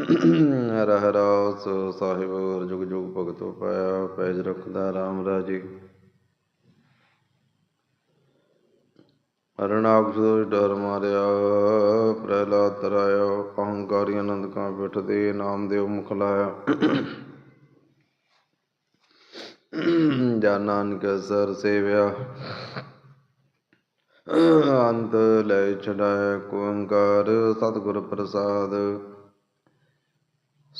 ਰਹਿ ਰਾਸ ਸਾਹਿਬ ਹਰ ਜੁਗ ਜੁਗ ਭਗਤੋ ਪਾਇਆ ਪੈਜ ਰਖਦਾ RAM ਰਾਜੇ। ਅਰਣਾਬ ਸੋ ਡਰ ਮਾਰਿਆ, ਪ੍ਰਹਿਲਾਦ ਤਰਾਇਆ, ਅਹੰਕਾਰੀ ਆਨੰਦ ਕਾ ਪਿਠ ਦੇ ਮੁਖ ਲਾਇਆ। ਜਾਂ ਨਾਨਕ ਸਰ ਸੇਵਿਆ, ਅੰਤ ਲੈ ਛਡਾਇ ਓੰਕਾਰ ਸਤਿਗੁਰ ਪ੍ਰਸਾਦ।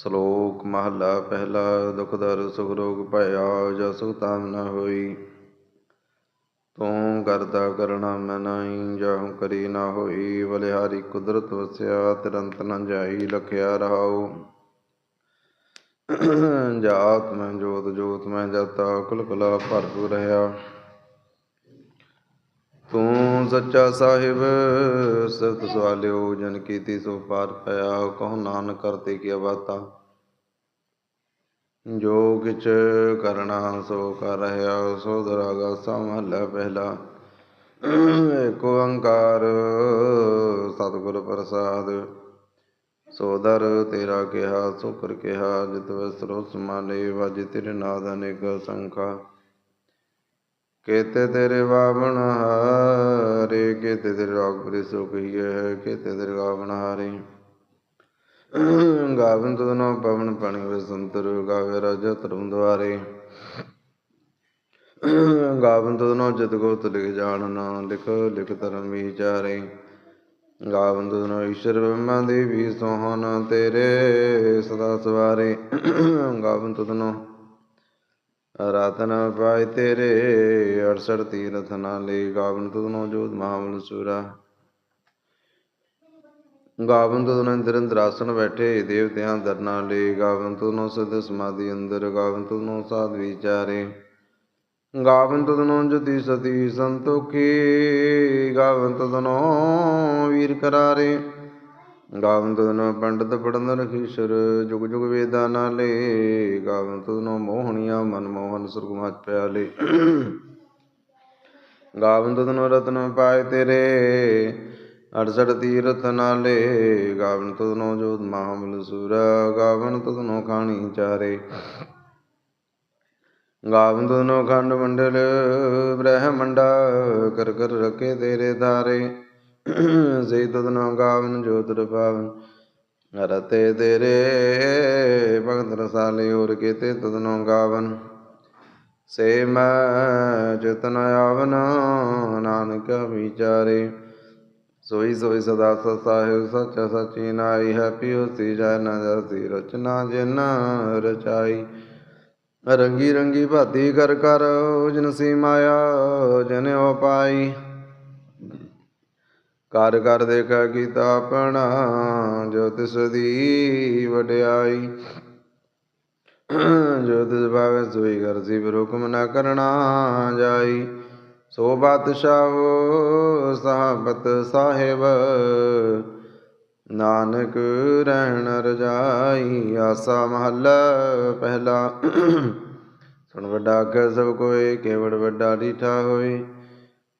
ਸ਼ਲੋਕ ਮਹਲਾ ਪਹਿਲਾ, ਦੁਖ ਦਰ ਸੁਖ ਰੋਗ ਭਇਆ ਜਾ ਸੁਖ ਤਾਮ ਨ ਹੋਈ। ਤੂੰ ਕਰਦਾ ਕਰਣਾ ਮੈਂ ਨਹੀਂ ਜਾਹੂ ਕਰੀ ਨਾ ਹੋਈ। ਬਲਿਹਾਰੀ ਕੁਦਰਤ ਵਸਿਆ, ਤਿਰੰਤ ਨ ਜਾਈ, ਲਖਿਆ ਰਹਾਉ। ਜਾਤ ਮੈਂ ਜੋਤ ਜੋਤ ਮੈਂ ਜਤਾ, ਕੁਲ ਕੁਲਾ ਭਰਪੂਰ ਰਹਾ। ਤੂੰ ਸੱਚਾ ਸਾਹਿਬ ਸਤ ਸਵਾਲਿਓ, ਜਨ ਕੀਤੀ ਸੋ ਪਾਰ ਪਿਆ, ਕਹੋ ਨਾਨਕ ਕਰਤੇ ਕੀ ਬਾਤਾ ਜੋ ਕਿਛ ਕਰਣਾ ਸੋ ਕਰ ਰਹਾ, ਸੋ ਦਰਾਗਾ ਸਮਹਲਾ ਪਹਿਲਾ। ਏਕ ਓੰਕਾਰ, ਸਤਿਗੁਰ ਪ੍ਰਸਾਦ, ਸੋ ਤੇਰਾ ਕਿਹਾ ਸ਼ੁਕਰ ਕਿਹਾ, ਜਿਤ ਵਸਰੋ ਸਮਾਲੇ ਵਜ ਤੇਰੇ ਨਾਦ ਅਨੇਕ ਸੰਖਾ। ਕੇਤੇ ਤੇਰੇ ਬਾਵਣ ਹਾਰੇ, ਕੇਤੇ ਤੇਰੇ ਰਾਗ ਪਰੇ ਸੋ ਕਹੀਏ ਕੇਤੇ ਤੇਰੇ ਗਾਵਣ ਹਾਰੇ। ਗਾਵਨ ਤਦਨੋ ਪਵਨ ਪਾਣੀ ਵੇ ਸੰਤਰ, ਗਾਵੇ ਰਾਜਾ ਧਰਮ ਦੁਆਰੇ। ਗਾਵਨ ਤਦਨੋ ਜਤ ਗੋਤ ਲਿਖ ਜਾਣਨਾ ਲਿਖ ਲਿਖ ਧਰਮ ਵਿਚਾਰੇ। ਗਾਵਨ ਤਦਨੋ ਈਸ਼ਰ ਬ੍ਰਹਮਾ ਦੇਵੀ ਸੋਹਣ ਤੇਰੇ ਸਦਾ ਸਵਾਰੇ। ਗਾਵਨ ਤਦਨੋ ਰਤਨ ਪਾਇ ਤੇਰੇ 68 ਤੀਰਥ ਨਾਲੇ ਗਾਵਨ ਤਦਨੋ ਜੋਤ ਮਹਾਬਲ ਸੂਰਾ। ਗਾਵਨ ਤਦਨੋ ਨਿਰੰਤਰ ਆਸਣ ਬੈਠੇ, ਦੇਵਤਿਆਂ ਦਰਨਾ ਲੈ। ਗਾਵਨ ਤਦਨੋ ਸਦ ਸਮਾਧੀ ਅੰਦਰ, ਗਾਵਨ ਤਦਨੋ ਸਾਧ ਵਿਚਾਰੇ। ਗਾਵਨ ਤਦਨੋ ਜਤੀ ਸਤੀ ਸੰਤੋਖੀ, ਗਾਵਨ ਤਦਨੋ ਵੀਰ ਕਰਾਰੇ। ਗਾਵਨ ਤਦਨੋ ਪੰਡਤ ਪੜਨ ਰਖੀਸ਼ਰ, ਜੁਗ ਜੁਗ ਵੇਦਾਂ ਨਾਲੇ ਗਾਵਨ ਤਦਨੋ ਮੋਹਣੀਆਂ ਮਨ ਮੋਹਨ ਸੁਰਗ ਪਿਆਲੇ ਗਾਵਨ ਤਦਨੋ ਰਤਨ ਪਾਏ ਤੇਰੇ 68 ਤੀਰਥ ਨਾਲੇ। ਗਾਵਨ ਤਦਨੋ ਜੋਤ ਮਾਮਲ ਸੂਰਾ ਗਾਵਨ ਤਦਨੋ ਖਾਣੀ ਚਾਰੇ। ਗਾਵਨ ਤਦਨੋ ਖੰਡ ਮੰਡਲ, ਬ੍ਰਹਮੰਡਾ ਕਰ ਕਰ ਰਕੇ ਤੇਰੇ ਧਾਰੇ ਸੇ ਤਦਨੋ ਗਾਵਨ, ਜੋਤਿ ਪਾਵਨ ਰਤੇ ਤੇਰੇ ਭਗਤ ਰਸਾਲੇ, ਹੋਰ ਕੀਤੇ ਤਦਨੋ ਗਾਵਨ। ਸੇ ਮੈਂ ਚਿਤਨ ਆਵਨ, ਨਾਨਕ ਵਿਚਾਰੇ। ਸੋਈ ਸੋਈ ਸਦਾ ਸਤ ਸਾਹਿਬ ਸੱਚਾ ਸਚੀ ਨਾਈ ਹੈ ਪਿਓ ਸੀ ਜੈ ਨ ਜਸੀ, ਰਚਨਾ ਜਿਨ ਰਚਾਈ। ਰੰਗੀ ਰੰਗੀ ਭਾਤੀ ਕਰ ਕਰ, ਜਿਨ ਸੀ ਮਾਇਆ ਜਨਿ ਪਾਈ। ਕਰ ਕਰ ਦੇਖਾ ਕੀਤਾ ਆਪਣਾ ਜੋ ਤਿਸ ਦੀ ਵਡਿਆਈ। ਜੋ ਤਿਸ ਭਾਵੇ ਸੋਈ ਕਰ ਸੀ ਹੁਕਮ ਨਾ ਕਰਨਾ ਜਾਈ। ਸੋ ਬਾਦਸ਼ਾਹ ਸਾਹਬਤ ਸਾਹਿਬ, ਨਾਨਕ ਰਹਿਣ ਰਜਾਈ। ਆਸਾ ਮਹੱਲਾ ਪਹਿਲਾ। ਸੁਣ ਵੱਡਾ ਕਹ ਸਭ ਕੋਏ, ਕੇਵੜ ਵੱਡਾ ਡੀਠਾ ਹੋਏ।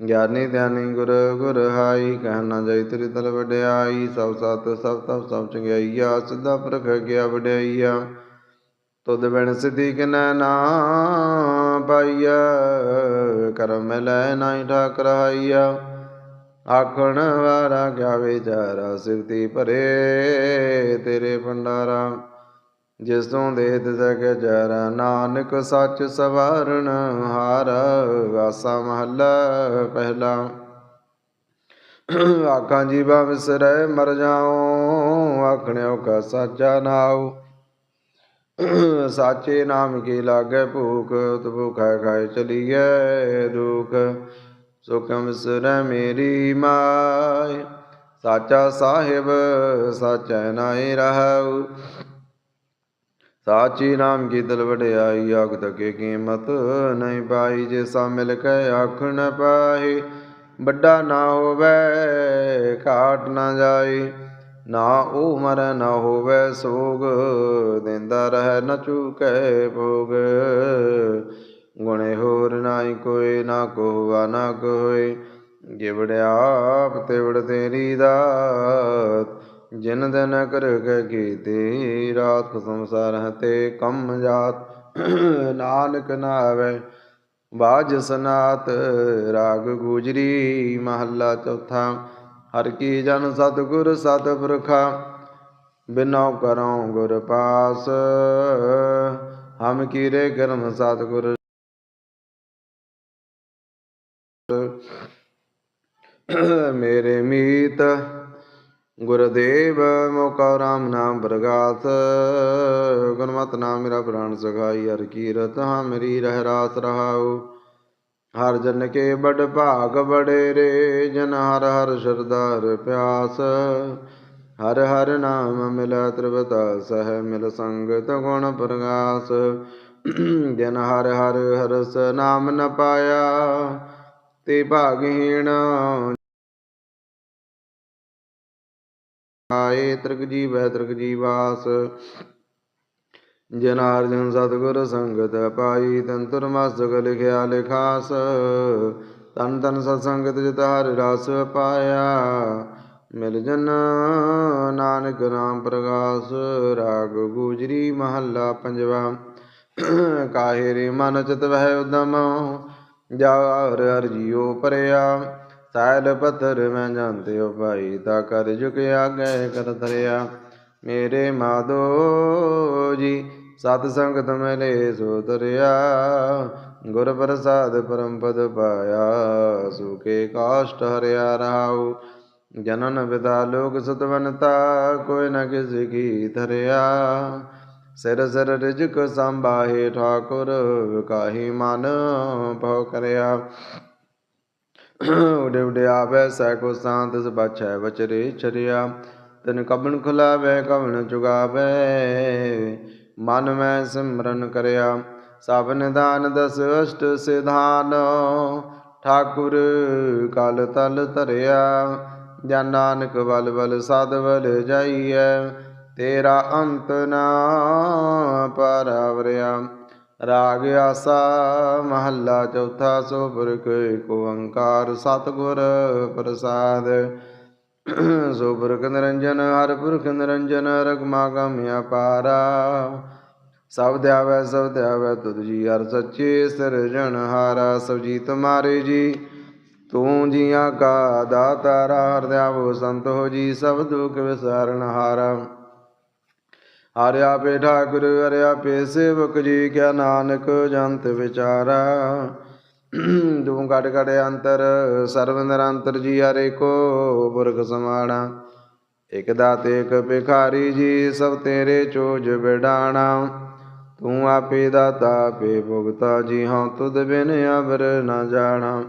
ਗਿਆਨੀ ਧਿਆਨੀ ਗੁਰ ਗੁਰ ਹਾਈ ਕਹਿਣਾ ਜੈ ਤੇਰੀ ਤਲ ਵਡਿਆਈ, ਸਭ ਸਤ, ਸਭ ਤਪ, ਸਭ ਚੰਗਿਆਈਆ, ਸਿੱਧਾ ਪ੍ਰਖ ਗਿਆ ਵਡਿਆਈਆ। ਤੁਧ ਬਿਨ ਸਿਧੀ ਕਿਨੈ ਨਾ ਪਾਈਆ ਕਰਮ ਲੈ ਨਾਹੀ ਠਾਕ ਰਹਾਈਆ ਆਖਣ ਵਾਰਾ ਕਿਆ ਵਿਚਾਰਾ ਸਿਰਤੀ ਭਰੇ ਤੇਰੇ ਭੰਡਾਰਾ। ਜਿਸ ਤੋਂ ਦੇ ਤਿਸ ਕੇ ਨਾਨਕ ਸੱਚ ਸਵਾਰਨ ਹਾਰ ਆਸਾ ਮਹੱਲਾ ਪਹਿਲਾ। ਆਖਾਂ ਜੀਵਾ ਵਿਸਰੈ ਮਰ ਜਾਉ ਆਖਣਿਓ ਕਾ ਸਾਚਾ ਨਾਉ। ਸਾਚੇ ਨਾਮ ਕੀ ਲਾਗੇ ਭੂਖ, ਤੁ ਭੁਖੈ ਖਾਏ ਚਲੀਐ ਦੁਖ। ਸੁਖਮ ਵਿਸਰੈ ਮੇਰੀ ਮਾਇ ਸਾਚਾ ਸਾਹਿਬ, ਸਾਚੈ ਨਾਇ ਰਹਉ। ਸਾਚੀ ਨਾਮ ਕੀ ਦਿਲ ਵਡਿਆਈ ਆਖ ਤਕੇ ਕੀਮਤ ਨਹੀਂ ਪਾਈ, ਜੇ ਸਾ ਮਿਲ ਕੇ ਆਖਣ ਨ ਪਾਹੀ ਵੱਡਾ ਨਾ ਹੋਵੇ ਘਾਟ ਨਾ ਜਾਈ, ਨਾ ਉਮਰ ਨਾ ਹੋਵੇ, ਸੋਗ ਦਿੰਦਾ ਰਹਿ ਨ ਚੁਕੇ ਭੋਗ। ਗੁਣੇ ਹੋਰ ਨਾਹੀ ਕੋਈ, ਨਾ ਕੋਵਾ ਨਾ ਕੋਈ ਜਿਵੜ ਆਪ ਤਿਵੜ ਤੇਰੀ ਦਾਤ ਜਿਨ ਦਿਨ ਕਰ ਕੇ ਰਾਤ ਸੰਸਾਰ ਤੇ ਕਮ ਜਾਤ। ਨਾਨਕ ਨਾਵੇ ਬਾਜ ਸਨਾਤ, ਰਾਗ ਗੁਜਰੀ, ਮਹੱਲਾ ਚੌਥਾ। ਹਰ ਕੀ ਜਨ ਸਤਿਗੁਰ ਸਤਿਪੁਰਖਾ ਬਿਨੋ ਕਰਉ ਗੁਰ ਪਾਸ। ਹਮ ਕੀਰੇ ਕਰਮ ਸਤਿਗੁਰ। ਮੇਰੇ ਮੀਤ ਗੁਰਦੇਵ ਮੋਕਾ ਰਾਮ ਨਾਮ ਪ੍ਰਗਾਸ ਗੁਰਮਤਿ ਨਾਮ ਮੇਰਾ ਪ੍ਰਾਨ ਸਖਾਈ, ਹਰ ਕੀਰਤ ਹਾਂ ਮੇਰੀ ਰਹਿ ਰਾਸ ਰਹਾਉ। ਹਰ ਜਨ ਕੇ ਬੜ ਭਾਗ ਬੜੇ ਰੇ, ਜਨ ਹਰ ਹਰ ਸ਼ਰਦਾਰ ਪਿਆਸ। ਹਰ ਹਰ ਨਾਮ ਮਿਲੈ ਤ੍ਰਿਵਤਾ, ਸਹਿ ਮਿਲ ਸੰਗਤ ਗੁਣ ਪ੍ਰਗਾਸ। ਜਨ ਹਰ ਹਰ ਹਰਸ ਨਾਮ ਨ ਪਾਇਆ, ਤੇ ਭਾਗਹੀਣ ਆਏ ਤ੍ਰਿਗ ਜੀਵੈ ਤ੍ਰਿਗ ਜੀਵਾਸ। ਜਨਾਰਜਨ ਸਤਿਗੁਰ ਸੰਗਤ ਪਾਈ ਤੰਤੁਰ ਮਸਤਕ ਲਿਖਿਆ ਲਿਖਾਸ। ਤਨ ਤਨ ਸਤ ਸੰਗਤ ਜਿਤ ਹਰਿ ਰਸ ਪਾਇਆ। ਮਿਲ ਜਨ ਨਾਨਕ ਨਾਮ ਪ੍ਰਗਾਸ। ਰਾਗ ਗੁਜਰੀ ਮਹੱਲਾ ਪੰਜਵਾ। ਕਾਹੇ ਰੇ ਮਨ ਚਿਤ ਵਹਿ ਉਦਮ। ਜਾ ਹਰ ਹਰ ਜੀਉ ਪਰਿਆ। ਸੈਲ ਪੱਥਰ ਮੈਂ ਜਾਂਦੇ ਹੋ ਭਾਈ ਤਾ ਕਰ ਝੁਕ ਆਗੇ ਕਰ ਤਰਿਆ ਮੇਰੇ ਮਾਧੋ ਜੀ, ਸਤ ਸੰਗਤ ਮਿਲੇ ਸੋ ਤਰਿਆ ਗੁਰ ਪ੍ਰਸਾਦ ਪਰਮ ਪਦ ਪਾਇਆ ਸੁਖੇ ਕਾਸ਼ਟ ਹਰਿਆ ਰਹਾਉ। ਜਨਨ ਵਿਦਾ ਲੋਕ ਸਤਵਨਤਾ ਕੋਈ ਨ ਕਿਸ ਕੀ ਧਰਿਆ। ਸਿਰ ਸਿਰ ਰਿਜਕ ਸੰਭਾਹੇ ਠਾਕੁਰ, ਕਾਹੀ ਮਨ ਭਉ ਕਰਿਆ। ਉਡੇ ਉਡੇ ਆਵੇ ਸੈ ਕੋ ਸਾਂਤ ਸ ਬਚੈ ਬਚਰੇ ਚਰਿਆ ਤਨ ਕਬਨ ਖੁਲਾਵੇ ਕਵਨ ਚੁਗਾਵੇ ਮਨ ਮੈਂ ਸਿਮਰਨ ਕਰਿਆ। ਸਭ ਨਿਦਾਨ ਦਸ ਅਸ਼ਟ ਸਿਧਾਨ। ਠਾਕੁਰ ਕਲ ਤਲ ਧਰਿਆ। ਜਨ ਨਾਨਕ ਬਲ ਬਲ ਸਦ ਬਲ ਜਾਈਐ। ਤੇਰਾ ਅੰਤ ਨਾ ਪਰਵਰਿਆ। ਰਾਗ ਆਸਾ, ਮਹੱਲਾ ਚੌਥਾ ਸੋ ਪੁਰਖ ਏਕ ਓੰਕਾਰ ਸਤਿਗੁਰ ਪ੍ਰਸਾਦ। ਸੋ ਪੁਰਖ ਨਿਰੰਜਨ, ਹਰ ਪੁਰਖ ਨਿਰੰਜਨ, ਰਗਮਾ ਗਮ ਅਪਾਰਾ ਸਭ ਧਿਆਵੈ ਸਭ ਧਿਆਵੈ ਤੁਧ ਜੀ ਹਰ ਸੱਚੇ ਸਿਰਜਣਹਾਰਾ ਸਭ ਜੀ ਤੁਮਾਰੇ ਜੀ, ਤੂੰ ਜੀਆਂ ਕਾ ਦਾਤਾਰਾ ਹਰਦਿਆਵੋ ਸੰਤ ਹੋ ਜੀ, ਸਭ ਦੁਖ ਵਿਸਾਰਨ ਹਾਰਾ ਹਰਿਆ ਆਪੇ ਠਾਕੁਰ ਹਰਿਆ ਪੇ ਸੇਵਕ ਜੀ ਕਿਆ ਨਾਨਕ ਜੰਤ ਵਿਚਾਰਾ। ਤੂੰ ਘਟ ਘਟ ਅੰਤਰ ਸਰਵ ਨਿਰੰਤਰ ਜੀ ਹਰੇ ਕੋ ਪੁਰਖ ਸਮਾਣਾ ਇਕ ਦਾਤੇ, ਇਕ ਭਿਖਾਰੀ ਜੀ, ਸਭ ਤੇਰੇ ਚੋਜ ਬਿਡਾਣਾ। ਤੂੰ ਆਪੇ ਦਾਤਾ, ਆਪੇ ਭੁਗਤਾ ਜੀ ਹਾਂ ਤੁਧ ਬਿਨ ਅਵਰ ਨ ਜਾਣਾ।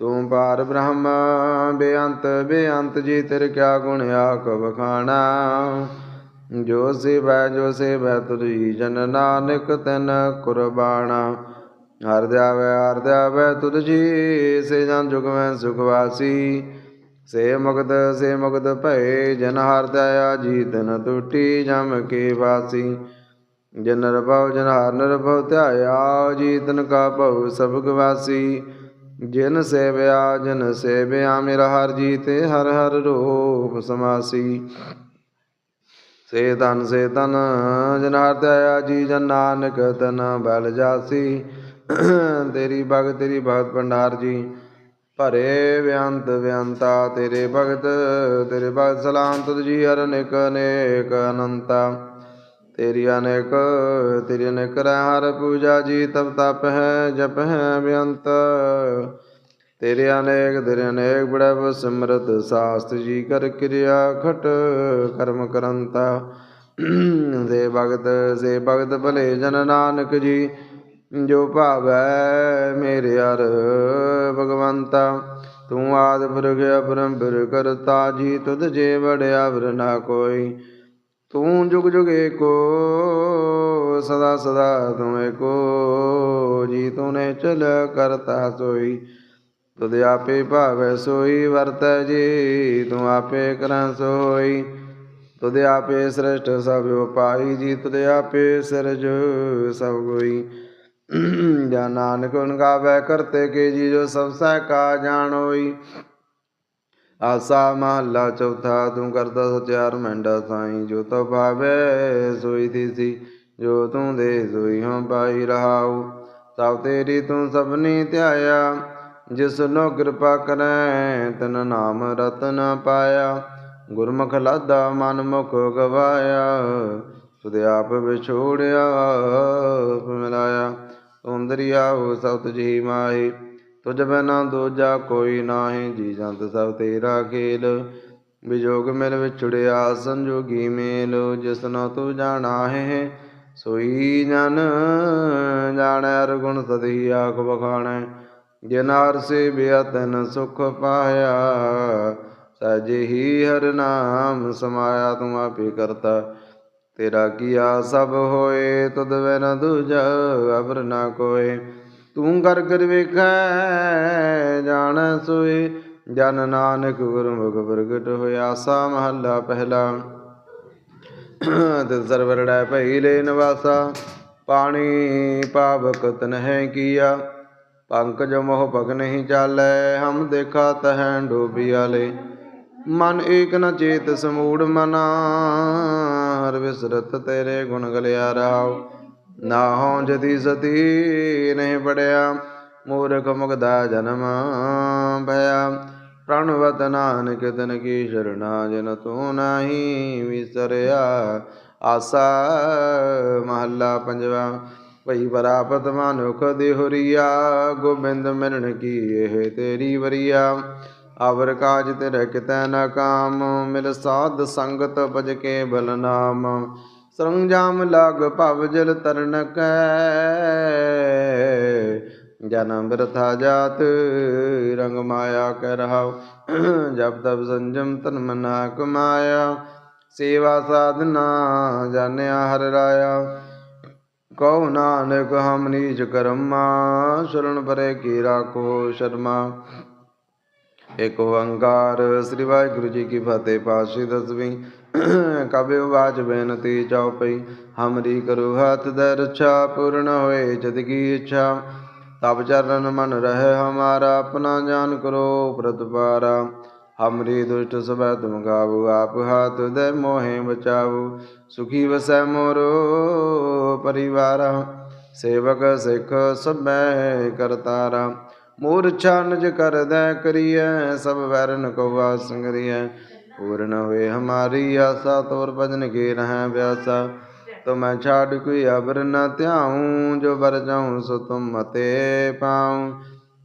ਤੂੰ ਪਾਰ ਬ੍ਰਹਮ, ਬੇਅੰਤ ਬੇਅੰਤ ਜੀ, ਤੇਰੇ ਕਿਆ ਗੁਣ ਆਖ ਬਖਾਣਾ ਜੋ ਸੇਵੈ ਜੋ ਸੇਵੈ, ਤੁਰੀ ਜਨ ਨਾਨਕ ਤਨ ਕੁਰਬਾਨਾ ਹਰ ਦਿਆਵੈ ਹਰ ਦਿਆਵੈ, ਤੁਧ ਜੀ, ਸੇ ਜਨ ਜੁਗ ਮੈਂ ਸੁਖ ਵਾਸੀ। ਸੇ ਮੁਕਤ ਸੇ ਮੁਕਤ ਭਏ, ਜਨ ਹਰ ਦਇਆ ਜੀ ਤਨ ਟੁੱਟੀ ਜਮ ਕੇ ਵਾਸੀ। ਜਨ ਰਭਉ ਜਨ ਹਰ ਨਿਰਭਉ ਧਿਆਇਆ ਜੀ ਤਨ ਕਾ ਭਉ ਸਭ ਗਵਾਸੀ ਜਿਨ ਸੇਵਿਆ, ਜਨ ਸੇਵਿਆ, ਮੇਰਾ ਹਰ ਜੀ ਤੇ ਹਰ ਹਰ ਰੂਪ ਸਮਾਸੀ। ਸੇ ਤਨ ਸੇ ਤਨ ਜਨ ਹਰ ਦਇਆ ਜੀ, ਜਨ ਨਾਨਕ ਤਨ ਬਲ ਜਾਸੀ। ਤੇਰੀ ਭਗਤ ਤੇਰੀ ਭਗਤ ਭੰਡਾਰ ਜੀ, ਭਰੇ ਵਿਅੰਤ ਵਿਅੰਤਾ ਤੇਰੇ ਭਗਤ ਤੇਰੇ ਭਗਤ ਸਲਾਮ ਤੁਧ ਜੀ, ਹਰ ਨਿਕ ਅਨੇਕ ਅਨੰਤਾ। ਤੇਰੀ ਅਨੇਕ ਤੇਰੀ ਅਨੇਕ ਰਹਿ, ਹਰ ਪੂਜਾ ਜੀ, ਤਪ ਤਪ ਹੈ, ਜਪ ਹੈ ਬਿਅੰਤ ਤੇਰੇ ਅਨੇਕ ਤੇਰੇ ਅਨੇਕ ਬੜਾ ਸਿਮਰਤ, ਸਾਸਤ ਜੀ ਕਰ ਕਿਰਿਆ ਖਟ, ਕਰਮ ਕਰੰਤਾ। ਦੇ ਭਗਤ, ਸੇ ਭਗਤ ਭਲੇ ਜਨ ਨਾਨਕ ਜੀ, ਜੋ ਭਾਵੈ ਮੇਰੇ ਹਰ ਭਗਵੰਤਾ। ਤੂੰ ਆਦ ਪੁਰਖ ਅਪਰੰਪਰ ਕਰਤਾ ਜੀ, ਤੁਧ ਜੇ ਵੜਿਆ ਵਰ ਨਾ ਕੋਈ। ਤੂੰ ਜੁਗ ਜੁਗ ਏਕੋ, ਸਦਾ ਸਦਾ ਤੂੰ ਏਕੋ, ਜੀ ਤੂੰ ਨੇ ਚਲ ਕਰਤਾ ਸੋਈ। ਤੁਧ ਆਪੇ ਭਾਵੈ ਸੋਈ, ਵਰਤੈ ਜੀ, ਤੂੰ ਆਪੇ ਕਰਾਂ ਸੋਈ। ਤੁਧ ਆਪੇ ਸ੍ਰਿਸ਼ਟ ਸਭ ਉਪਾਈ ਜੀ, ਤੁਧ ਆਪੇ ਸਿਰਜ ਸਭ ਕੋਈ ਜਾ ਨਾਨਕ ਗੁਣ ਗਾਵੇ ਕਰਤੇ ਕੇ ਜੀ, ਜੋ ਸਭ ਸਹਿ ਕਾ ਜਾਣੋਈ ਆਸਾ ਮਹੱਲਾ ਚੌਥਾ, ਤੂੰ ਕਰਦਾ ਸਚਿਆਰ ਮੰਡਾ ਸਾਈ, ਜੋ ਤੋ ਭਾਵੇ ਸੋਈ ਥੀਸੀ ਜੋ ਤੂੰ ਦੇ ਸੋਈ ਹਮ ਪਾਈ ਰਹਾਉ। ਸਭ ਤੇਰੀ ਤੂੰ ਸਭਨੀ ਧਿਆਇਆ। ਜਿਸ ਨੋ ਕਿਰਪਾ ਕਰੈ, ਤਨ ਨਾਮ ਰਤਨ ਪਾਇਆ। ਗੁਰਮੁਖ ਲਾਦਾ ਮਨ ਮੁਖ ਗਵਾਇਆ। ਤੁਧ ਆਪ ਵਿਛੋੜਿਆ, ਆਪ ਮਿਲਾਇਆ। ਤੂੰ ਦਰਿਆਉ ਸਭ ਤੁਝੀ ਮਾਹੀ। ਤੁਝ ਬਿਨਾ ਦੂਜਾ ਕੋਈ ਨਾਹੀ। ਜੀ ਜੰਤ ਸਭ ਤੇਰਾ ਖੇਲ। ਵਿਜੋਗ ਮਿਲ ਵਿਛੜਿਆ, ਸੰਜੋਗੀ ਮੇਲ। ਜਿਸਨੋ ਤੂੰ ਜਾਣਾ ਹੈ, ਸੋਈ ਜਨ। ਜਾਣੈ ਅਰ ਗੁਣ ਆਖ ਬਖਾਣੈ ਜਨਾਰ ਸੇ ਬਿਅਤਨ ਸੁਖ ਪਾਇਆ ਸਜੇ ਹੀ ਹਰ ਨਾਮ ਸਮਾਇਆ ਤੂੰ ਆਪੇ ਕਰਤਾ। ਤੇਰਾ ਕੀਆ ਸਭ ਹੋਏ, ਤੁਧ ਬਿਨ ਦੂਜਾ ਅਵਰ ਨਾ ਕੋਏ। ਤੂੰ ਕਰ ਕਰ ਵੇਖੈ, ਜਾਣ ਸੋਏ। ਜਨ ਨਾਨਕ ਗੁਰਮੁਖ ਪ੍ਰਗਟ ਹੋਇਆ, ਸਾ ਮਹੱਲਾ ਪਹਿਲਾ। ਤਿਸ ਸਰਵਰੜੈ ਭਈ ਲੈ ਨਿਵਾਸਾ। ਪਾਣੀ ਪਾਵਕ ਤਨਹਿ ਕੀਆ। ਪੰਕਜ ਮੋਹ ਭਗ ਨਹੀਂ ਚਾਲੈ, ਹਮ ਦੇਖਾ ਤਹੈ ਡੋਬਿਆਲੇ ਮਨ ਏਕ ਨ ਚੇਤ ਸਮੂੜ ਮਨਾ, ਹਰ ਵਿਸਰਤ ਤੇਰੇ ਗੁਣ ਗਲਿਆ ਰਹਾਉ ਨਾ ਹਉ ਜਦੀ ਸਤੀ ਨਹੀਂ ਪੜਿਆ, ਮੂਰਖ ਮੁਗਦਾ ਜਨਮ ਭਇਆ। ਪ੍ਰਣਵਤ ਨਾਨਕ ਤਨ ਕੀ ਸ਼ਰਣਾ, ਜਨ ਤੂੰ ਨਾਹੀ ਵਿਸਰਿਆ। ਆਸਾ ਮਹੱਲਾ ਪੰਜਵਾ। ਭਈ ਬਰਾਪਤ ਮਨੁਖ ਦੇਹੁਰੀਆ ਗੋਬਿੰਦ ਮਿਲਣ ਕੀ ਇਹ ਤੇਰੀ ਵਰੀਆ? ਅਵਰ ਕਾਜ ਤੇਰੇ ਕਿਤੈ ਨ ਕਾਮ, ਮਿਲ ਸਾਧ ਸੰਗਤ ਭਜ ਕੇ ਬਲ ਨਾਮ ਸਰੰਜਾਮ ਲਾਗ ਭਵ ਜਲ ਤਰਨ ਕੈ ਜਨਮ ਬਿਰਥਾ ਜਾਤ, ਰੰਗ ਮਾਇਆ ਕਹਿ ਰਹਾਉ। ਜਬ ਤਬ ਸੰਜਮ ਤਨ ਮਨਾ ਕਮਾਇਆ, ਸੇਵਾ ਸਾਧਨਾ ਜਾਣਿਆ ਹਰ ਰਾਇਆ। ਕਉ ਨਾਨਕ ਹਮ ਨੀਚ ਕਰਮਾ, ਸ਼ਰਨ ਪਰੇ ਕੀ ਰਾਖੋ ਸ਼ਰਮਾ। ਏਕ ਓੰਕਾਰ, ਸ੍ਰੀ ਵਾਹਿਗੁਰੂ ਜੀ ਕੀ ਫਤਿਹ ਪਾਸ਼ੀ ਦਸਵੀਂ। ਕਬਿ ਵਾਚ ਬੇਨਤੀ ਚਉਪਈ ਹਮਰੀ ਕਰੋ ਹੱਥ ਦਰ ਪੂਰਨ ਹੋਏ ਜਦ ਕੀ ਇੱਛਾ। ਤਬ ਚਰਨ ਮਨ ਰਹਿ ਹਮਾਰਾ, ਆਪਣਾ ਜਾਨ ਕਰੋ ਪ੍ਰਤਪਾਰਾ। ਹਮਰੀ ਦੁਸ਼ਟ ਸਭੈ ਤੁਮ ਗਾਵੋ ਆਪ ਹਾਥ ਦੇ ਮੋਹਿ ਬਚਾਵੋ। ਸੁਖੀ ਵਸੈ ਮੋਰੋ ਪਰਿਵਾਰਾ, ਸੇਵਕ ਸਿੱਖ ਸਭੈ ਕਰਤਾਰਾ। ਮੂਰ ਛਾਨਜ ਕਰਦੈ ਕਰੀਐ, ਸਭ ਵੈਰਨ ਕੋ ਵਾਸ ਸੰਗਰੀਐ। ਪੂਰਨ ਹੋਏ ਹਮਾਰੀ ਆਸਾ, ਤੋਰ ਭਜਨ ਕੇ ਰਹਿ ਵਿਆਸਾ ਤੁਮੈ ਛਾੜ ਕੋਈ ਅਬਰ ਨ ਧਿਆਉ, ਜੋ ਬਰ ਜਾਉ ਸੋ ਤੁਮ ਮਤੇ ਪਾਉ।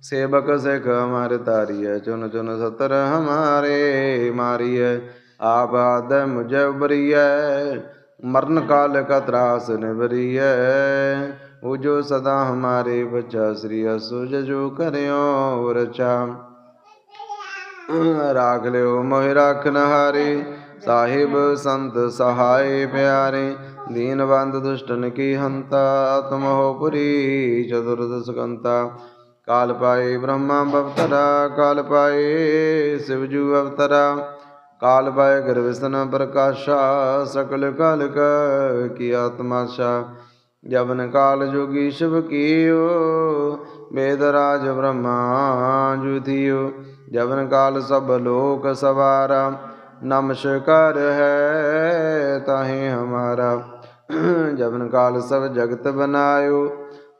ਸੇਵਕ ਸਿਖ ਹਮਾਰ ਤਾਰੀਐ ਚੁਨ ਚੁਨ ਸਤਰ ਹਮਾਰੇ ਮਾਰੀਐ ਆਬਾਦ ਮੁਜਬਰੀਐ ਮਰਨ ਕਾਲ ਕਾ ਤਰਾਸ ਨਿਵਰੀਐ। ਉਹ ਜੋ ਸਦਾ ਹਮਾਰੇ ਬਚਾ ਸ੍ਰੀ ਅਸੁਜ ਜੋ ਕਰਿਓ ਰਚਾ। ਰਾਖ ਲਿਓ ਮੋਹਿ ਰਾਖਨ ਹਾਰੇ ਸਾਹਿਬ ਸੰਤ ਸਹਾਈ ਪਿਆਰੇ, ਦੀਨਵੰਦ ਦੁਸ਼ਟਨ ਕੀ ਹੰਤਾ, ਆਤਮ ਹੋ ਪੁਰੀ ਚਤੁਰਦਸ ਕੰਤਾ ਕਾਲ ਪਾਏ ਬ੍ਰਹਮਾ ਬਵਤਰਾ ਕਾਲ ਪਾਏ ਸਿਵਜੂ ਅਵਤਰਾ। ਕਾਲ ਪਾਏ ਗੁਰ ਵਿਸ਼ਨ ਪ੍ਰਕਾਸ਼ਾ, ਸਕਲ ਕਾਲ ਕਾ ਕੀ ਆਤਮਾਸ਼ਾ ਜਬਨ ਕਾਲ ਜੋਗੀ ਸ਼ਿਵ ਕੀਓ, ਵੇਦ ਰਾਜ ਬ੍ਰਹਮਾ ਜੁਧਿਓ ਜਬਨ ਕਾਲ ਸਭ ਲੋਕ ਸਵਾਰਾ, ਨਮਸਕਾਰ ਹੈ ਤਾਹੇ ਹਮਾਰਾ। ਜਬਨ ਕਾਲ ਸਭ ਜਗਤ ਬਨਾਇਓ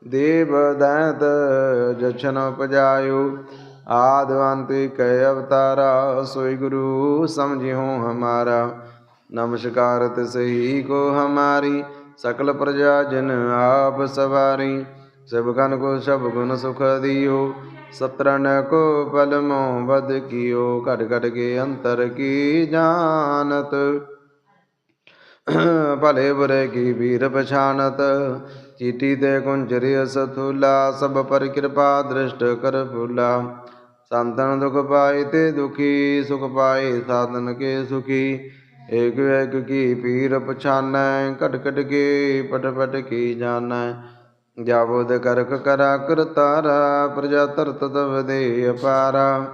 ਦੇਵ ਦੈਤ ਜਛਨ ਪਜਾਇਓ ਆਦ ਅੰਤ ਕੈ ਅਵਤਾਰਾ, ਸੋਈ ਗੁਰੂ ਸਮਝਿਓ ਹਮਾਰਾ। ਨਮਸਕਾਰ ਤਿਸਹੀ ਕੋ ਹਮਾਰੀ, ਸਕਲ ਪ੍ਰਜਾ ਜਨ ਆਪ ਸਵਾਰੀ। ਸਭ ਕਨ ਕੋ ਸਭ ਗੁਣ ਸੁਖ ਦਿਓ ਸਤਰਨ ਕੋ ਪਲ ਮੋ ਬਦ ਕੀਓ। ਘਟ ਘਟ ਕੇ ਅੰਤਰ ਕੀ ਜਾਣਤ? ਭਲੇ ਬੁਰੇ ਕੀ ਵੀਰ ਪਛਾਨਤ? ਚੀਟੀ ਤੇ ਕੁੰਜਰੀ ਸਥੂਲਾ ਸਭ ਪਰ ਕਿਰਪਾ ਦ੍ਰਿਸ਼ਟ ਕਰ ਫੂਲਾ। ਸੰਤਨ ਦੁਖ ਪਾਏ ਤੇ ਦੁਖੀ, ਸੁਖ ਪਾਏ ਸਾਧਨ ਕੇ ਸੁਖੀ। ਏਕ ਏਕ ਕੀ ਪੀਰ ਪਛਾਨੈ, ਘਟ ਘਟ ਕੀ ਪਟ ਪਟ ਕੀ ਜਾਣੈ। ਜਾਬੋਦ ਕਰਕ ਕਰਾ ਕਰਤਾਰਾ ਪ੍ਰਜਾ ਧਰਤ ਤਵ ਦੇ ਅਪਾਰਾ।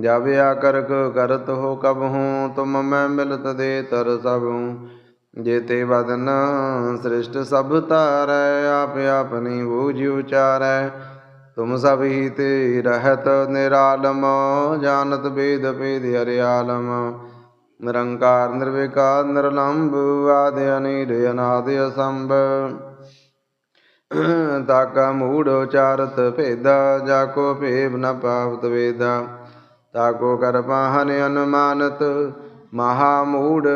ਜਬ ਕਰਕ ਕਰਤ ਹੋ ਕਬ ਹੂੰ, ਤੁਮ ਮੈਂ ਮਿਲਤ ਦੇ ਤਰ ਸਭ ਹੂੰ। ਜੇਤੇ ਵਦਨ ਸ੍ਰਿਸ਼ਟ ਸਭ ਤਾਰੈ ਆਪ ਆਪਨੀ ਬੂਝ ਉਚਾਰੈ। ਤੁਮ ਸਭ ਹੀ ਤੇ ਰਹਤ ਨਿਰਾਲਮ, ਜਾਣਤ ਬੇਦ ਭੇਦ ਹਰਿਆਲਮ ਨਿਰੰਕਾਰ, ਨਿਰਵਿਕਾਰ ਨਿਰਲੰਭ ਆਦਿ ਅਨੀਰ ਅਨਾਦ ਅਸੰਭ। ਤਾਕਾ ਮੂੜ ਉਚਾਰਤ ਭੇਦਾ ਜਾ ਕੋ ਭੇਵ ਨ ਪਾਵਤ ਵੇਦਾ। ਤਾਕੋ ਕਰ ਪਾਹਨ ਅਨੁਮਾਨਤ ਮਹਾ ਮੂੜ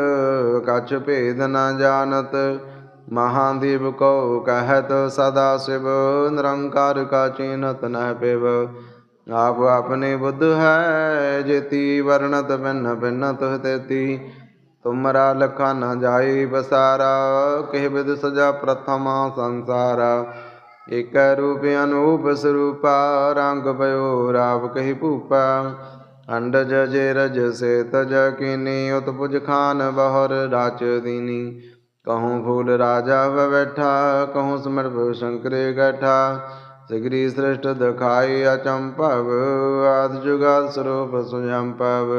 ਕਛ ਭੇਦ ਨ ਜਾਣਤ। ਮਹਾਦੀਵ ਕੋ ਕਹਿਤ, ਸਦਾ ਸਿਵ ਨਿਰੰਕਾਰ ਕਾ ਚੀਨਤ ਨ ਪਿਵ। ਆਪ ਆਪਣੇ ਬੁੱਧ ਹੈ, ਜੇਤੀ ਵਰਣਤ ਬਿਨ ਬਿਨ ਤੁਹ ਤੇਤੀ। ਤੁਮਰਾ ਲਖਾ ਨ ਜਾਈ ਬਸਾਰਾ ਕਹਿ ਬਿਦ ਸਜਾ ਪ੍ਰਥਮਾ ਸੰਸਾਰਾ। ਇਕ ਰੂਪ ਅਨੂਪ ਸਰੂਪਾ, ਰੰਗ ਭਇਓ ਰਾਵ ਕਹੀ ਭੂਪਾ। ਅੰਡਜ ਜੇ ਰਜ ਸੇ ਤਜ ਕੀਨੀ, ਉਤਪੁਜ ਖਾਨ ਬਹਰ ਰਾਚ ਦੀਨੀ। ਕਹੂੰ ਫੂਲ ਰਾਜਾ ਬੈਠਾ ਕਹੂੰ ਸਮਰ ਸ਼ੰਕਰੇ ਗਠਾ। ਸਿਗਰੀ ਸ੍ਰਿਸ਼ਟ ਦਿਖਾਈ ਅਚੰਭਵ, ਆਦ ਜੁਗਾਦ ਸਰੂਪ ਸੁਜੰਪਵ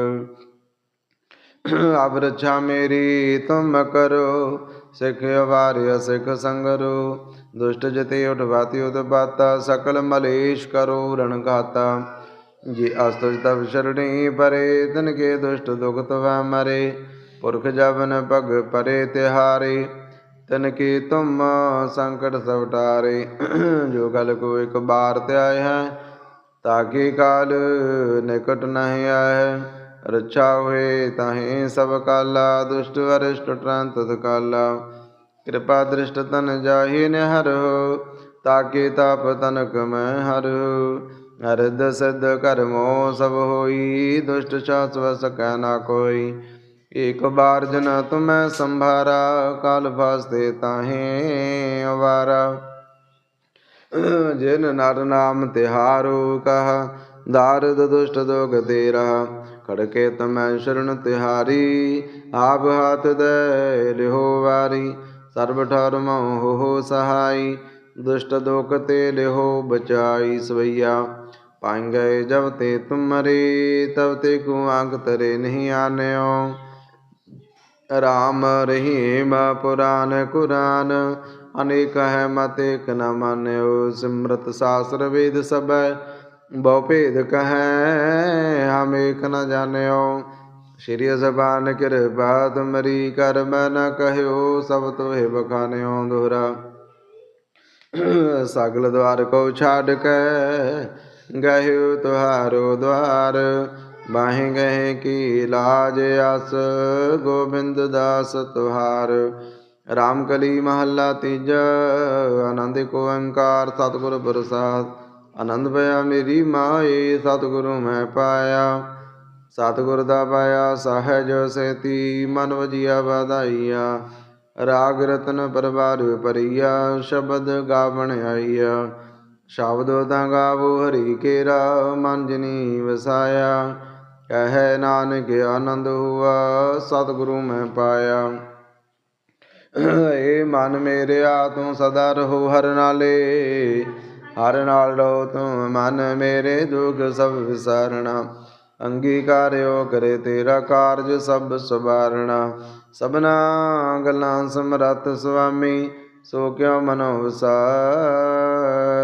ਅਬ ਰੱਛਾ ਮੇਰੀ, ਤੁਮ ਕਰੋ, ਸਿਖ ਵਾਰਿਆ ਸਿਖ ਸੰਗਰੋ। ਦੁਸ਼ਟ ਜਤੇ ਉਠਵਾਤੀ ਉਤਪਾਤਾ, ਸਕਲ ਮਲੇਸ਼ ਕਰੋ ਰਣ ਘਾਤਾ। ਜੇ ਅਸਤੁਜ ਤਬ ਸ਼ਰਣੀ ਪਰੇ ਤਨ ਕੇ ਦੁਸ਼ਟ ਦੁਖ ਤਵੈ ਮਰੇ, ਪੁਰਖ ਜਬਨ ਪਗ ਪਰੇ ਤਿਹਾਰੇ ਤਨ ਕੀ ਤੁਮ ਸੰਕਟ ਸਭ ਜੋ ਗਲ ਕੋ ਇੱਕ ਬਾਰ ਧਿਆਇ ਹੈ, ਤਾਕੇ ਕਾਲ ਨਿਕਟ ਨਹੀਂ ਆਏ ਰੱਛਾ ਹੋਏ ਤਾਹੇ ਸਭ ਕਾਲਾ, ਦੁਸ਼ਟ ਵਰਿਸ਼ਟ ਟ੍ਰਾਂਤ ਕਾਲਾ ਕਿਰਪਾ ਦ੍ਰਿਸ਼ਟ ਤਨ ਜਾਹੀ ਨ ਤਾਕੀ ਤਾਪ ਤਨਕ ਮੈਂ ਹਰੋ ਅਰਧ ਸਿਧ ਕਰਮੋ ਸਭ ਹੋਈ, ਦੁਸ਼ਟ ਛਾਸ ਵਸ ਨਾ ਕੋਈ। ਇਕ ਬਾਰ ਜਨ ਤੁਮੈ ਸੰਭਾਰਾ, ਕਾਲ ਫਾਸਤੇ ਤਾਹੇ ਅਵਾਰਾ। ਜਿਨ ਨਰ ਨਾਮ ਤਿਹਾਰੋ ਕਹ, ਦਾਰਦ ਦੁਸ਼ਟ ਦੋਗ ਤੇਰਾ। ਖੜਕੇ ਤਮੈ ਸ਼ਰਨ ਤਿਹਾਰੀ, ਆਪ ਹੱਥ ਦੇ ਲਿਹੋ ਵਾਰੀ। ਸਰਬ ਠਰਮ ਹੋ ਸਹਾਈ, ਦੁਸ਼ਟ ਦੋਖ ਤੇ ਲਿਹੋ ਬਚਾਈ ਸਵਈਆ। ਪਾਇ ਗਏ ਜਬ ਤੇ ਤੁਮਰੇ ਤਬ ਤੇ ਕੋ ਅੰਗ ਤਰੇ ਨਹੀਂ ਆਨਿਓ। ਰਾਮ ਰਹੀਮ ਪੁਰਾਨ ਕੁਰਾਨ, ਅਨੇਕ ਹੈ ਮਤ ਇਕ ਨ ਮਾਨਿਓ। ਸਿਮਰਤ ਸਾਸਰ ਵੇਦ ਸਭੈ, ਬਹੁ ਭੇਦ ਕਹੈ, ਹਮ ਏਕ ਨ ਜਾਣਿਓ। ਸ਼੍ਰੀ ਜ਼ਬਾਨ ਕਿਰਪਾ ਤੁਮਰੀ ਕਰ ਮੈਂ ਨ ਕਹਿਓ, ਸਭ ਤੋਹਿ ਬਖਾਨਿਓ ਦੋਹਰਾ। ਸਗਲ ਦਵਾਰ ਕੋ ਛਾੜ ਕੇ ਗਹਿਓ ਤੁਹਾਰੋ ਦਵਾਰ ਬਾਹੇ ਗਏ ਕੀ ਲਾਜ ਅਸ, ਗੋਬਿੰਦ ਦਾਸ ਤੁਹਾਰ। ਰਾਮ ਕਲੀ ਮਹੱਲਾ ਤੀਜਾ, ਆਨੰਦ ਕੋ ਓੰਕਾਰ ਸਤਿਗੁਰ ਪ੍ਰਸਾਦ। ਆਨੰਦ ਪਿਆ ਮੇਰੀ ਮਾਏ ਸਤਿਗੁਰੂ ਮੈਂ ਪਾਇਆ। ਸਤਿਗੁਰ ਦਾ ਪਾਇਆ ਸਹਿਜ ਸੇਤੀ, ਮਨ ਵਜੀਆ ਵਧਾਈਆ। ਰਾਗ ਰਤਨ ਪਰਵਾਰ ਪਰੀਆ ਸ਼ਬਦ ਗਾਵਣ ਆਈਆ। ਸ਼ਬਦੋ ਤਾਂ ਗਾਵੋ ਹਰੀ ਕੇਰਾ, ਮਨ ਜਨੀ ਵਸਾਇਆ ਕਹਿ ਨਾਨਕ ਆਨੰਦ ਹੁਆ, ਸਤਿਗੁਰੂ ਮੈਂ ਪਾਇਆ। ਏ ਮਨ ਮੇਰਿਆ, ਤੂੰ ਸਦਾ ਰਹੋ ਹਰ ਨਾਲੇ। ਹਰ ਨਾਲ ਰਹੋ ਤੂੰ ਮਨ ਮੇਰੇ, ਦੁਖ ਸਭ ਵਿਸਾਰਣਾ ਅੰਗੀਕਾਰਿਓ ਕਰੇ ਤੇਰਾ ਕਾਰਜ ਸਭ ਸਵਾਰਣਾ ਸਭਨਾ ਗੱਲਾਂ ਸਮਰੱਥ ਸੁਆਮੀ, ਸੋ ਕਿਉ ਮਨੋ ਵਿਸਾਰੇ?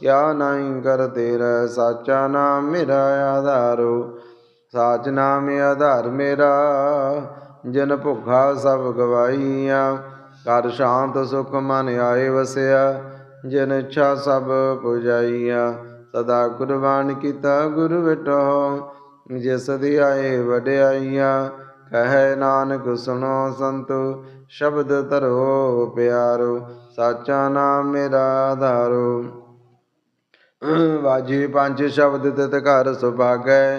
ਕਿਆ ਨਹੀਂ ਕਰ ਤੇਰਾ ਸਾਚਾ ਨਾਮ ਮੇਰਾ ਆਧਾਰੋ। ਸਾਚ ਨਾਮ ਆਧਾਰ ਮੇਰਾ, ਜਨ ਭੁਖਾ ਸਭ ਗਵਾਈਆਂ ਕਰ ਸ਼ਾਂਤ ਸੁਖ ਮਨ ਆਏ ਵਸਿਆ, ਜਨ ਇੱਛਾ ਸਭ ਪੁਜਾਈਆ। ਸਦਾ ਕੁਰਬਾਨ ਕੀਤਾ ਗੁਰ ਵਿਟੋ ਜਿਸ ਦੀ ਆਏ ਵਡਿਆਈਆ। ਕਹੈ ਨਾਨਕ, ਸੁਣੋ ਸੰਤੋ, ਸ਼ਬਦ ਧਰੋ ਪਿਆਰੋ, ਸਾਚਾ ਨਾਮ ਮੇਰਾ ਆਧਾਰੋ। ਵਾਜੀ ਪੰਜ ਸ਼ਬਦ ਤਿਤ ਘਰ ਸੁਭਾਗੈ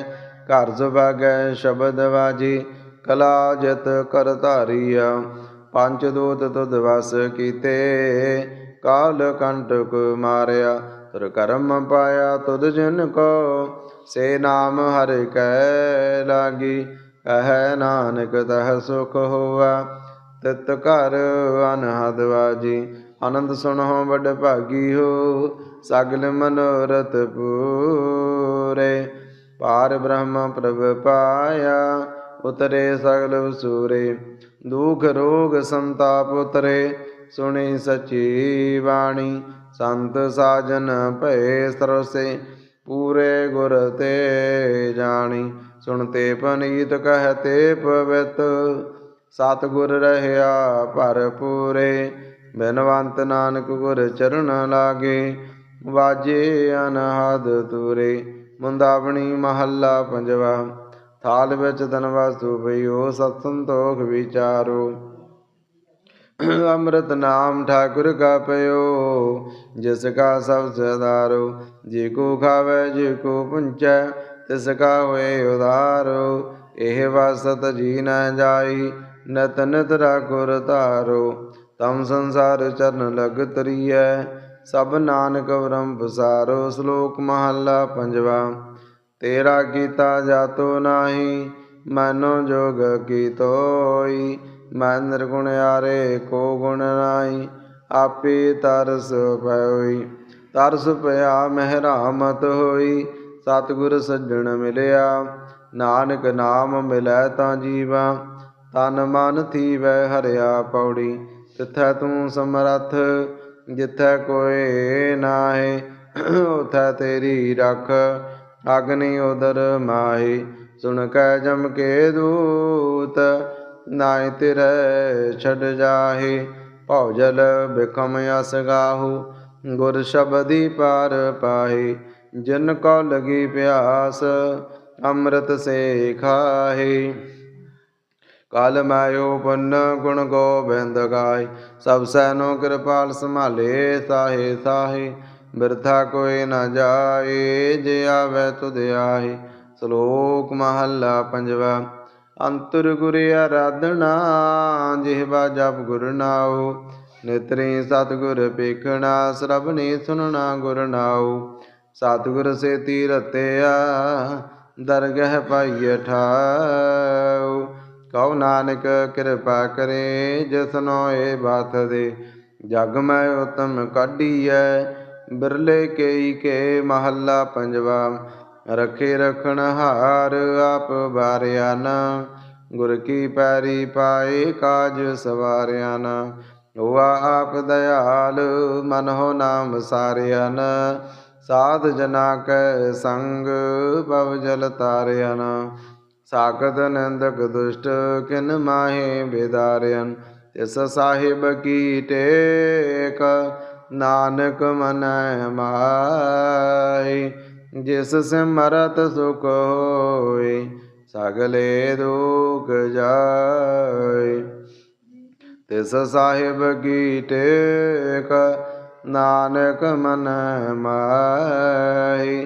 ਘਰ ਸੁਭਾਗੈ ਸ਼ਬਦ ਵਾਜੀ, ਕਲਾ ਜਤ ਕਰ ਧਾਰੀਆ ਪੰਜ ਦੂਤ ਤੁਧ ਵਸ ਕੀਤੇ, ਕਾਲ ਕੰਟਕ ਮਾਰਿਆ ਤੁਰ ਕਰਮ ਪਾਇਆ ਤੁਧ ਜਨ ਕੋ, ਸੇ ਨਾਮ ਹਰਿ ਕੈ ਲਾਗੀ ਕਹੈ ਨਾਨਕ ਤਹ ਸੁਖ ਹੋਆ, ਤਿਤ ਘਰ ਅਨਹਦ ਵਾਜੀ ਆਨੰਦ ਸੁਣੋ ਵਡ ਭਾਗੀ ਹੋ, ਸਗਲ ਮਨੋਰਥ ਪੂਰੇ। ਪਾਰ ਬ੍ਰਹਮ ਪ੍ਰਭ ਪਾਇਆ, ਉਤਰੇ ਸਗਲ ਸੂਰੇ ਦੁਖ ਰੋਗ ਸੰਤਾਪ ਉਤਰੇ, ਸੁਣੀ ਸਚੀ ਬਾਣੀ। ਸੰਤ ਸਾਜਨ ਭਏ ਸਰਸੇ, ਪੂਰੇ ਗੁਰ ਤੇ ਜਾਣੀ। ਸੁਣਤੇ ਪਨੀਤ ਕਹਤੇ ਪਵਿੱਤ, ਸਤਿਗੁਰ ਰਹਿਆ ਭਰਪੂਰੇ। ਬਿਨਵੰਤ ਨਾਨਕ ਗੁਰ ਚਰਨ ਲਾਗੇ, ਵਾਜੇ ਅਨਹਦ ਤੂਰੇ, ਮੁੰਦਾਵਣੀ ਮਹੱਲਾ ਪੰਜਵਾ, ਥਾਲ ਵਿੱਚ ਤਨ ਵਸਤੂ ਪਈਓ, ਸਤ ਸੰਤੋਖ ਵਿਚਾਰੋ। ਅੰਮ੍ਰਿਤ ਨਾਮ ਠਾਕੁਰ ਕਾ ਪਇਓ, ਜਿਸ ਕਾ ਸਭ ਸਦਾਰੋ ਜੇ ਕੋ ਖਾਵੇ, ਜੇ ਕੋ ਪੁੰਚੈ, ਤਿਸ ਕਾ ਹੋਏ ਉਦਾਰੋ ਇਹ ਵਸਤ ਜੀ ਨਾ ਜਾਈ, ਨਤ ਨਿਤ ਰਾਖੁਰ ਧਾਰੋ। ਤਮ ਸੰਸਾਰ ਚਰਨ ਲਗ ਤਰੀਐ। ਸਭ ਨਾਨਕ ਬ੍ਰਹਮ ਪਸਾਰੋ, ਸ਼ਲੋਕ ਮਹੱਲਾ ਪੰਜਵਾ। ਤੇਰਾ ਕੀਤਾ ਜਾਤੋ ਨਾਹੀ, ਮਨੋ ਜੋਗ ਕੀਤੋਈ ਮੈਂ ਨਿਰਗੁਣ ਆਰੇ ਕੋ ਗੁਣ ਨਾਹੀ, ਆਪੇ ਤਰਸ ਪਇਓਈ ਤਰਸ ਪਿਆ, ਮਹਿਰਾਮਤ ਹੋਈ। ਸਤਿਗੁਰ ਸੱਜਣ ਮਿਲਿਆ, ਨਾਨਕ ਨਾਮ ਮਿਲੈ ਤਾਂ ਜੀਵਾ। ਤਨ ਮਨ ਥੀਵੈ, ਹਰਿਆ ਪੌੜੀ। ਤਿਥੈ ਤੂੰ ਸਮਰੱਥ, ਜਿਥੈ ਕੋਏ ਨਾਹੀ, ਉਥੈ ਤੇਰੀ ਰਖ, ਅਗਨੀ ਉਦਰ ਮਾਹੀ। ਸੁਣ ਕੈ ਜਮ ਕੇ ਦੂਤ ਨਾਇ ਤਿਰੈ ਛੱਡ ਜਾਹੇ। ਭਉ ਜਲ ਬਿਖਮ ਅਸ ਗਾਹੂ, ਗੁਰ ਸ਼ਬਦੀ ਪਾਰ ਪਾਹੇ। ਜਿਨ ਕੋ ਲਗੀ ਪਿਆਸ, ਅੰਮ੍ਰਿਤ ਸੇ ਖਾਹੇ। ਕਾਲ ਮਾਇਓ ਪੁੰਨ ਗੁਣ ਗੋਬਿੰਦ ਗਾਏ। ਸਭ ਸੈਨੋ ਕਿਰਪਾਲ ਸੰਭਾਲੇ, ਸਾਹੇ ਸਾਹੇ, ਬਿਰਥਾ ਕੋਈ ਨ ਜਾਏ, ਜੇ ਆਵੇ ਤੁਧ ਆਏ ਸ਼ਲੋਕ ਮਹੱਲਾ ਪੰਜਵਾ, ਅੰਤਰ ਗੁਰ ਆਰਾਧਨਾ, ਜਿਹਵਾ ਜਪ ਗੁਰ ਨਾਉ। ਨਿਤਰੀ ਸਤਿਗੁਰ ਪੇਖਣਾ ਸਰਬਨੇ ਸੁਨਣਾ ਗੁਰ ਨਾਉ। ਸਤਿਗੁਰ ਸੇ ਤੀਰਤਿਆ ਦਰਗਹਿ ਪਾਈਐ ਠਾਉ। ਕਉ ਨਾਨਕ ਕਿਰਪਾ ਕਰੇ ਜਿਸਨੋ ਏ ਬਾਤ ਦੇ। ਜਗ ਮੈਂ ਉਤਮ ਕਾਢੀਐ, ਬਿਰਲੇ ਕੇਈ ਕੇ ਮਹੱਲਾ ਪੰਜਵਾ। ਰਖੇ ਰਖਣ ਹਾਰ ਆਪ ਬਾਰਿਆ ਨਾ, ਗੁਰ ਕੀ ਪੈਰੀ ਪਾਏ ਕਾਜ ਸਵਾਰਿਆ ਨਾ। ਹੋਆ ਆਪ ਦਇਆਲ, ਮਨ ਹੋ ਨਾਮ ਸਾਰਿਆ ਨਾ। ਸਾਧ ਜਨਾ ਕੈ ਸੰਗ, ਪਵ ਜਲ ਤਾਰਿਆ ਨਾ। ਸਾਖਤ ਨੰਦਕ ਦੁਸ਼ਟ ਕਿਨ ਮਾਹੇ ਬਿਦਾਰਿਅਨ, ਤਿਸ ਸਾਹਿਬ ਕੀ ਟੇਕ ਨਾਨਕ ਮਨੈ ਮਾਈ ਜਿਸ ਸਿਮਰਤ ਸੁਖ ਹੋਏ, ਸਗਲੇ ਦੁਖ ਜਾਏ। ਤਿਸ ਸਾਹਿਬ ਕੀ ਟੇਕ ਨਾਨਕ ਮਨੈ ਮਾਈ